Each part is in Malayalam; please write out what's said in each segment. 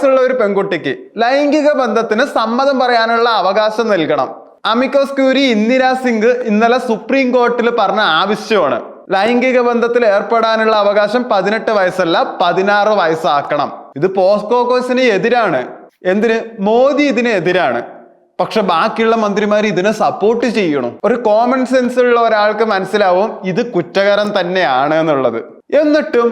വയസ്സുള്ള ഒരു പെൺകുട്ടിക്ക് ലൈംഗിക ബന്ധത്തിന് സമ്മതം പറയാനുള്ള അവകാശം നൽകണം. അമിക്കോസ് ക്യൂരി ഇന്ദിര സിംഗ് ഇന്നലെ സുപ്രീം കോർട്ടിൽ പറഞ്ഞ ആവശ്യമാണ്. ലൈംഗിക ബന്ധത്തിൽ ഏർപ്പെടാനുള്ള അവകാശം പതിനെട്ട് വയസ്സല്ല പതിനാറ് വയസ്സാക്കണം. ഇത് പോസ്കോ കേസിന് എതിരാണ്. എന്തിന്? മോദി ഇതിന് എതിരാണ്. പക്ഷെ ബാക്കിയുള്ള മന്ത്രിമാർ ഇതിനെ സപ്പോർട്ട് ചെയ്യണം. ഒരു കോമൺ സെൻസ് ഉള്ള ഒരാൾക്ക് മനസ്സിലാവും ഇത് കുറ്റകരം തന്നെയാണ് എന്നുള്ളത്. എന്നിട്ടും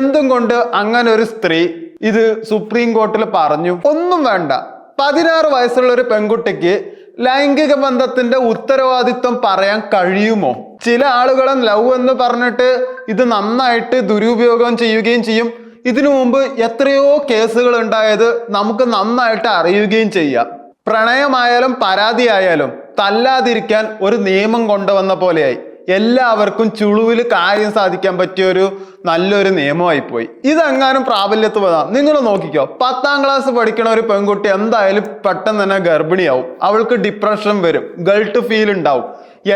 എന്തും കൊണ്ട് അങ്ങനെ ഒരു സ്ത്രീ ഇത് സുപ്രീം കോർട്ടിൽ പറഞ്ഞു. ഒന്നും വേണ്ട. പതിനാറ് വയസ്സുള്ള ഒരു പെൺകുട്ടിക്ക് ലൈംഗിക ബന്ധത്തിന്റെ ഉത്തരവാദിത്വം പറയാൻ കഴിയുമോ? ചില ആളുകളും ലവ് എന്ന് പറഞ്ഞിട്ട് ഇത് നന്നായിട്ട് ദുരുപയോഗം ചെയ്യുകയും ചെയ്യും. ഇതിനു മുമ്പ് എത്രയോ കേസുകൾ ഉണ്ടായത് നമുക്ക് നന്നായിട്ട് അറിയുകയും ചെയ്യാം. പ്രണയമായാലും പരാതിയായാലും തല്ലാതിരിക്കാൻ ഒരു നിയമം കൊണ്ടുവന്ന പോലെയായി. എല്ലാവർക്കും ചുളുവിൽ കാര്യം സാധിക്കാൻ പറ്റിയ ഒരു നല്ലൊരു നിയമമായി പോയി ഇതെങ്ങാനും പ്രാബല്യത്ത് വരാം നിങ്ങൾ നോക്കിക്കോ. പത്താം ക്ലാസ് പഠിക്കണ ഒരു പെൺകുട്ടി എന്തായാലും പെട്ടെന്ന് തന്നെ ഗർഭിണിയാവും. അവൾക്ക് ഡിപ്രഷൻ വരും. ഗൾട്ട് ഫീൽ ഉണ്ടാവും.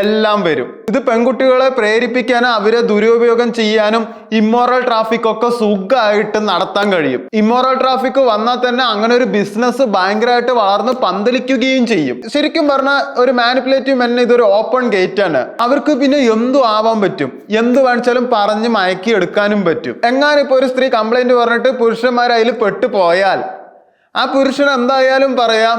എല്ലാം വരും. ഇത് പെൺകുട്ടികളെ പ്രേരിപ്പിക്കാനും അവരെ ദുരുപയോഗം ചെയ്യാനും ഇമ്മോറൽ ട്രാഫിക് ഒക്കെ സുഖമായിട്ട് നടത്താൻ കഴിയും. ഇമ്മോറൽ ട്രാഫിക് വന്നാൽ തന്നെ അങ്ങനെ ഒരു ബിസിനസ് ഭയങ്കരമായിട്ട് വളർന്ന് പന്തലിക്കുകയും ചെയ്യും. ശരിക്കും പറഞ്ഞാൽ ഒരു മാനിപ്പുലേറ്റീവ് മെന്നെ ഇതൊരു ഓപ്പൺ ഗേറ്റ് ആണ്. അവർക്ക് പിന്നെ എന്തു ആവാൻ പറ്റും. എന്ത് വേണിച്ചാലും പറഞ്ഞ് മയക്കി എടുക്കാനും പറ്റും. എങ്ങാനും ഇപ്പോൾ ഒരു സ്ത്രീ കംപ്ലൈന്റ് പറഞ്ഞിട്ട് പുരുഷന്മാർ അതിൽ പെട്ടു പോയാൽ ആ പുരുഷൻ എന്തായാലും പറയാം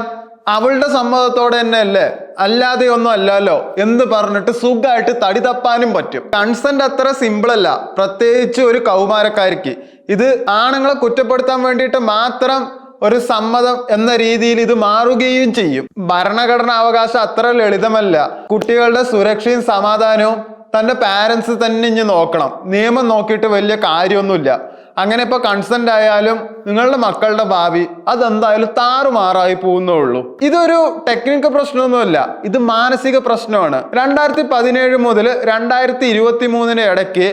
അവളുടെ സമ്മതത്തോടെ തന്നെ അല്ലേ അല്ലാതെ ഒന്നും അല്ലല്ലോ എന്ന് പറഞ്ഞിട്ട് സുഖമായിട്ട് തടി തപ്പാനും പറ്റും. കൺസെന്റ് അത്ര സിമ്പിൾ അല്ല. പ്രത്യേകിച്ച് ഒരു കൗമാരക്കാരിക്ക്. ഇത് ആണുങ്ങളെ കുറ്റപ്പെടുത്താൻ വേണ്ടിയിട്ട് മാത്രം ഒരു സമ്മതം എന്ന രീതിയിൽ ഇത് മാറുകയും ചെയ്യും. ഭരണഘടനാ അവകാശം അത്ര ലളിതമല്ല. കുട്ടികളുടെ സുരക്ഷയും സമാധാനവും തന്റെ പാരൻസ് തന്നെ ഇനി നോക്കണം. നിയമം നോക്കിയിട്ട് വലിയ കാര്യമൊന്നുമില്ല. അങ്ങനെ ഇപ്പൊ കൺസെന്റ് ആയാലും നിങ്ങളുടെ മക്കളുടെ ഭാവി അതെന്തായാലും താറുമാറായി പോകുന്നേ ഉള്ളൂ. ഇതൊരു ടെക്നിക്കൽ പ്രശ്നമൊന്നുമല്ല. ഇത് മാനസിക പ്രശ്നമാണ്. രണ്ടായിരത്തി പതിനേഴ് മുതൽ രണ്ടായിരത്തി ഇരുപത്തി മൂന്നിന് ഇടയ്ക്ക്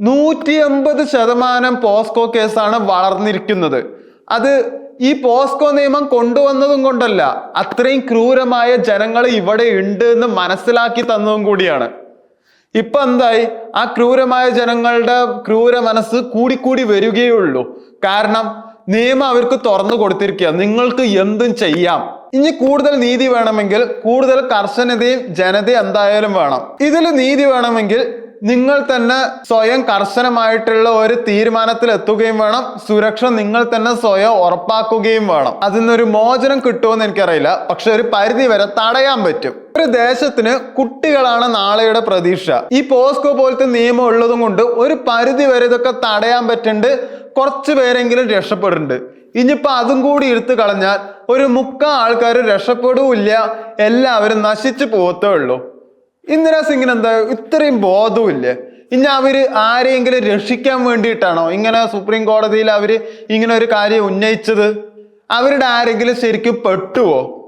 നൂറ്റി എൺപത് ശതമാനം പോസ്കോ കേസാണ് വളർന്നിരിക്കുന്നത്. അത് ഈ പോസ്കോ നിയമം കൊണ്ടുവന്നതും കൊണ്ടല്ല അത്രയും ക്രൂരമായ ജനങ്ങൾ ഇവിടെ ഉണ്ട് എന്ന് മനസ്സിലാക്കി തന്നതും കൂടിയാണ്. ഇപ്പൊ എന്തായി? ആ ക്രൂരമായ ജനങ്ങളുടെ ക്രൂര മനസ്സ് കൂടിക്കൂടി വരികയുള്ളൂ. കാരണം നിയമം അവർക്ക് തുറന്നു കൊടുത്തിരിക്കുക. നിങ്ങൾക്ക് എന്തും ചെയ്യാം. ഇനി കൂടുതൽ നീതി വേണമെങ്കിൽ കൂടുതൽ കർശനതയും ജനതയും എന്തായാലും വേണം. ഇതിൽ നീതി വേണമെങ്കിൽ നിങ്ങൾ തന്നെ സ്വയം കർശനമായിട്ടുള്ള ഒരു തീരുമാനത്തിൽ എത്തുകയും വേണം. സുരക്ഷ നിങ്ങൾ തന്നെ സ്വയം ഉറപ്പാക്കുകയും വേണം. അതിൽ നിന്നൊരു മോചനം കിട്ടുമെന്ന് എനിക്കറിയില്ല. പക്ഷെ ഒരു പരിധി വരെ തടയാൻ പറ്റും. ഒരു ദേശത്തിന് കുട്ടികളാണ് നാളെയുടെ പ്രതീക്ഷ. ഈ പോസ്കോ പോലത്തെ നിയമം ഉള്ളതും കൊണ്ട് ഒരു പരിധി വരെ ഇതൊക്കെ തടയാൻ പറ്റുന്നുണ്ട്. കുറച്ച് പേരെങ്കിലും രക്ഷപ്പെടുന്നുണ്ട്. ഇനിയിപ്പോൾ അതും കൂടി എടുത്തു കളഞ്ഞാൽ ഒരു മുക്കാൽ ആൾക്കാർ രക്ഷപ്പെടൂല്ല. എല്ലാവരും നശിച്ചു പോകത്തേ ഉള്ളൂ. ഇന്ദിരാ സിംഗിന് എന്താ ഇത്രയും ബോധവുമില്ലേ? ഇനി അവർ ആരെയെങ്കിലും രക്ഷിക്കാൻ വേണ്ടിയിട്ടാണോ ഇങ്ങനെ സുപ്രീം കോടതിയിൽ അവർ ഇങ്ങനെ ഒരു കാര്യം ഉന്നയിച്ചത്? അവരുടെ ആരെങ്കിലും ശരിക്കും പെട്ടുവോ?